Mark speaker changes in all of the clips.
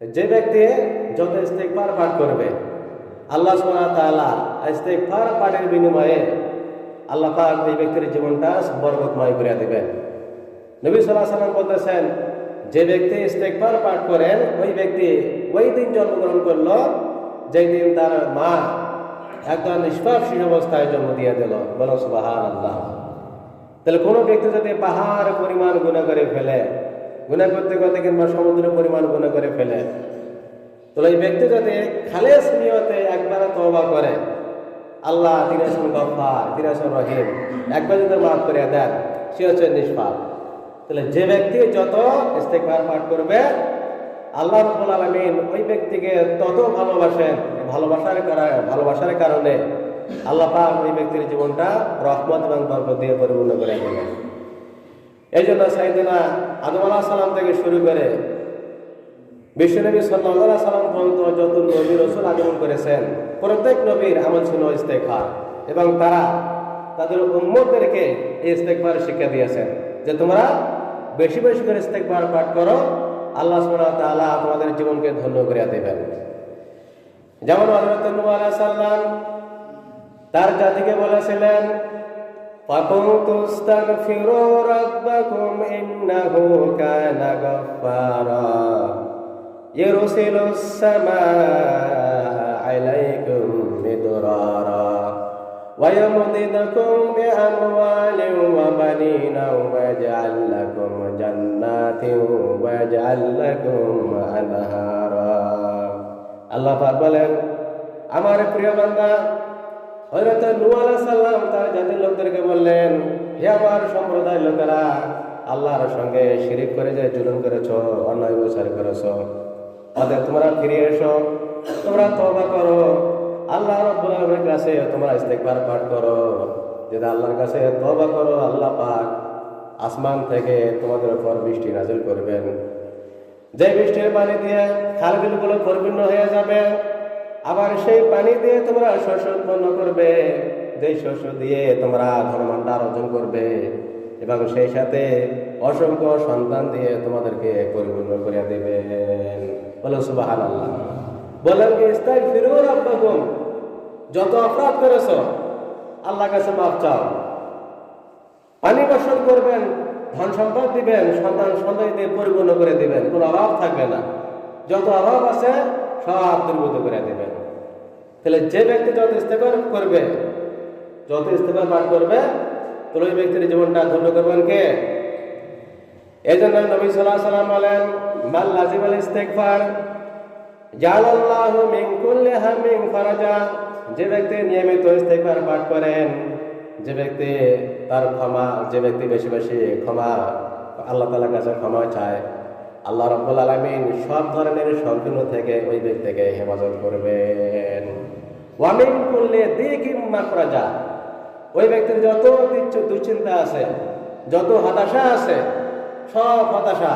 Speaker 1: যে ব্যক্তি যত ইস্তেকবার পাঠ করবে, আল্লাহ ইস্তেকবার পাঠের বিনিময়ে আল্লাহ পাক এই ব্যক্তির জীবনটা বরকতময় করে দিবেন। নবী সাল্লাম বলতেছেন, যে ব্যক্তি ইস্তেকবার পাঠ করেন, ওই ব্যক্তি ওই দিন জন্মগ্রহণ করল, যেই দিন তার মা একদম নিষ্পাপ শিশু অবস্থায় জন্ম দিয়ে দিল। বলো সুবাহান আল্লাহ তাহলে কোনো ব্যক্তি যদি পাহাড় পরিমাণ গুণা করে ফেলে গুণা করতে করতে কিংবা সমুদ্র পরিমাণ গুণা করে ফেলে। তাহলে এই ব্যক্তি যদি খালেস নিয়তে একবার তওবা করে, আল্লাহ আছেন গফার আছেন রহিম, একবার যদি মাফ করে দেন, সে হচ্ছে নিষ্পাপ। তাহলে যে ব্যক্তি যত ইস্তেকবার পাঠ করবে, আল্লাহ রব্বুল আলমিন ওই ব্যক্তিকে তত ভালোবাসেন, ভালোবাসার ভালোবাসার কারণে আল্লাহ পাক ওই ব্যক্তির জীবনটা রহমত এবং বরকত দিয়ে পরিপূর্ণ করে দেবেন। এই জন্য সাইদিনা আদম আলাহ সালাম থেকে শুরু করে বিশ্বনবী সাল্লাহ সাল্লাম পর্যন্ত যত নবী রসুল আগমন করেছেন, প্রত্যেক নবীর আমল ছিল ইস্তেকবার এবং তারা তাদের উম্মতদেরকে এই ইস্তেকবার শিক্ষা দিয়েছেন যে তোমরা বেশি বেশি করে ইস্তেকবার পাঠ করো, আল্লাহ সুবহানাহু ওয়া তাআলা তোমাদের জীবনকে ধন্য করে দেবেন। যেমন আলাইহিস সালাম তার জাতিকে বলেছিলেন فقلت استغفروا ربكم إنه كان غفارا يرسل السماء عليكم مدرارا ويمددكم بأموال وبنين ويجعل لكم جنات ويجعل لكم أنهارا আল্লাহ পাক বলেন আমার প্রিয় বান্দা হযরত নূহ আলাইহিস সালাম তার জাতির লোকদেরকে বললেন, হে আমার সম্প্রদায়ের লোকেরা, আল্লাহর সঙ্গে শিরিক করে যে, জুলুম করেছ, অন্যায় বিচার করেছ, অতএব তোমরা ফিরে এসো, তোমরা তওবা করো, আল্লাহ রাব্বুল কাছে তোমরা ইস্তেগফার পাঠ করো। যদি আল্লাহর কাছে তওবা করো, আল্লাহ পাক আসমান থেকে তোমাদের উপর বৃষ্টি নাজিল করবেন। যে বৃষ্টির পানি দিয়ে খালবিলগুলো পরিপূর্ণ হয়ে যাবে আবার সেই পানি দিয়ে তোমরা শস্য উৎপন্ন করবে। যে শস্য দিয়ে তোমরা ধর্মান্ডার অর্জন করবে এবং সেই সাথে অসংখ্য সন্তান দিয়ে তোমাদেরকে পরিপূর্ণ করে দেবেন বলো সুবাহান আল্লাহ বলেন কি ইস্তাই ফিরুর আব্বাকুম যত অপরাধ করেছ আল্লাহ কাছে মাফ চাও। পানি বর্ষণ করবেন, ধন সম্পদ দিবেন, সন্তান সন্তান দিয়ে পরিপূর্ণ করে দিবেন, কোনো অভাব থাকবে না। যত অভাব আছে সব দুর্গত করে দেবেন তাহলে যে ব্যক্তি যত ইস্তেফার করবে, যত ইস্তেফার পাঠ করবে, তাহলে ওই ব্যক্তির জীবনটা ধন্য করবেন কে? এই জন্য নবী সাল্লাহ সাল্লাম বলেন মাল লাজিম আল ইস্তেকফার জালাল্লাহু মিন কুল্লি হামিন ফারাজা। যে ব্যক্তি নিয়মিত ইস্তেকবার পাঠ করেন, যে ব্যক্তি তার ক্ষমা, যে ব্যক্তি বেশি বেশি ক্ষমা, আল্লাহ তালার কাছে ক্ষমা চায়। আল্লাহ রব্বুল আলমিন সব ধরনের সংকীর্ণ থেকে ওই ব্যক্তিকে হেফাজত করবেন। ওয়ামিন করলে দিকিম মাকরাজা ওই ব্যক্তির যত দুশ্চিন্তা আছে, যত হতাশা আছে, সব হতাশা,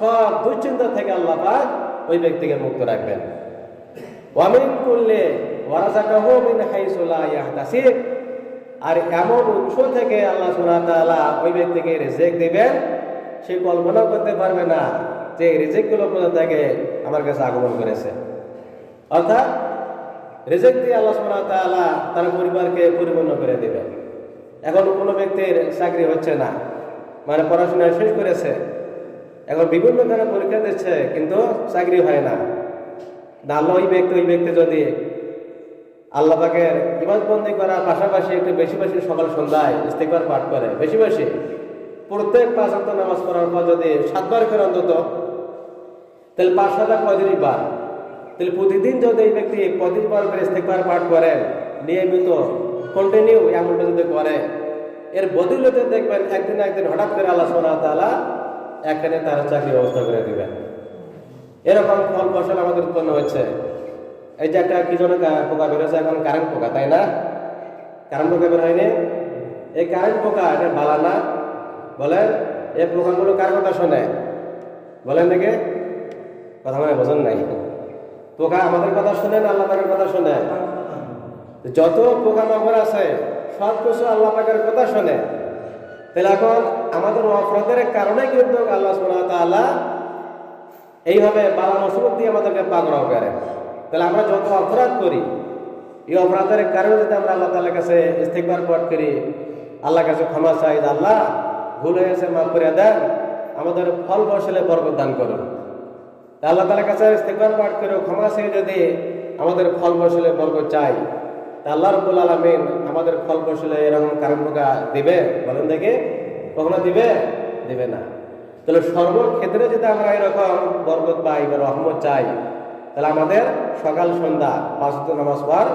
Speaker 1: সব দুশ্চিন্তা থেকে আল্লাহ পাক ওই ব্যক্তিকে মুক্ত রাখবেন। ওয়ামিন করলে আর এমন উৎস থেকে আল্লাহ সুবহানাহু ওই ব্যক্তিকে রিজিক দিবেন, সে কল্পনা করতে পারবে না। যে রিজিকগুলো কোথা থেকে আমার কাছে আগমন করেছে। অর্থাৎ রিজিক দিয়ে আল্লাহ ওয়া তার পরিবারকে পরিপূর্ণ করে দিবেন। এখন কোনো ব্যক্তির চাকরি হচ্ছে না মানে পড়াশোনা শেষ করেছে, এখন বিভিন্ন ধরনের পরীক্ষা দিচ্ছে, কিন্তু চাকরি হয় না। আল্লাহ ওই ব্যক্তি ওই ব্যক্তি যদি আল্লাহ পাকের ইবাদবন্দি করার পাশাপাশি একটু বেশি বেশি সকাল সন্ধ্যায় ইস্তেকবার পাঠ করে, বেশি বেশি প্রত্যেক পাঁচ অক্ট নামাজ পড়ার পর যদি সাতবার করে অন্তত, তাহলে পাঁচ সাত পঁয়ত্রিশ বার? তাহলে প্রতিদিন যদি এই ব্যক্তি পঁয়ত্রিশ বার করে ইস্তেকবার পাঠ করেন নিয়মিত কন্টিনিউ এমনটা যদি করে, এর বদলতে দেখবেন একদিন একদিন হঠাৎ করে আল্লাহ সোনা তালা এখানে তার চাকরি ব্যবস্থা করে দিবেন। এরকম ফল ফসল আমাদের উৎপন্ন হচ্ছে। এই যে একটা কি কা- পোকা বেরোছে এখন কারেন্ট পোকা, তাই না? কারেন্ট পোকা বের হয়নি? এই কারেন্ট পোকা, এটা বালা না। বলেন, এই পোকাগুলো কার কথা শোনে? বলেন দেখে। কথা মানে বোঝেন নাই। পোকা আমাদের কথা শোনে না আল্লাহ পাকের কথা শোনে? যত পোকা মাকড় আছে, সব কিছু আল্লাহ পাকের কথা শোনে। তাহলে এখন আমাদের অপরাধের কারণে কিন্তু আল্লাহ তাআলা এইভাবে বালা মুসিবত দিয়ে আমাদেরকে পাকড়াও করে। তাহলে আমরা যত অপরাধ করি, এই অপরাধের কারণে যদি আমরা আল্লাহ তালার কাছে ইস্তেকবার পাঠ করি আল্লাহ কাছে ক্ষমা চাই আল্লাহ ভুল হয়েছে মাফ করে দেন। আমাদের ফল ফসলে বরকত দান করুন। তা আল্লাহ তালার কাছে ইস্তেকবার পাঠ করে ক্ষমা চেয়ে যদি আমাদের ফল ফসলে বরকত চাই, তা আল্লাহ রব্বুল আলমিন আমাদের ফল ফসলে এরকম কারণ দিবে? বলেন দেখে। কখনো দিবে? দিবে না। তাহলে সর্বক্ষেত্রে যদি আমরা এরকম বরকত পাই বা রহমত চাই, তাহলে আমাদের সকাল, সন্ধ্যা, পাঁচ নামাজ পর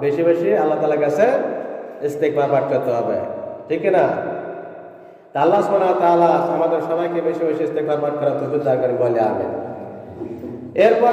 Speaker 1: বেশি বেশি আল্লাহ তালার কাছে ইস্তেকবার পাঠ করতে হবে। ঠিক না? আল্লাহ সোনা তাআলা আমাদের সবাইকে বেশি বেশি ইস্তেকবার পাঠ করা তো করেন। বলে আমেন। এরপর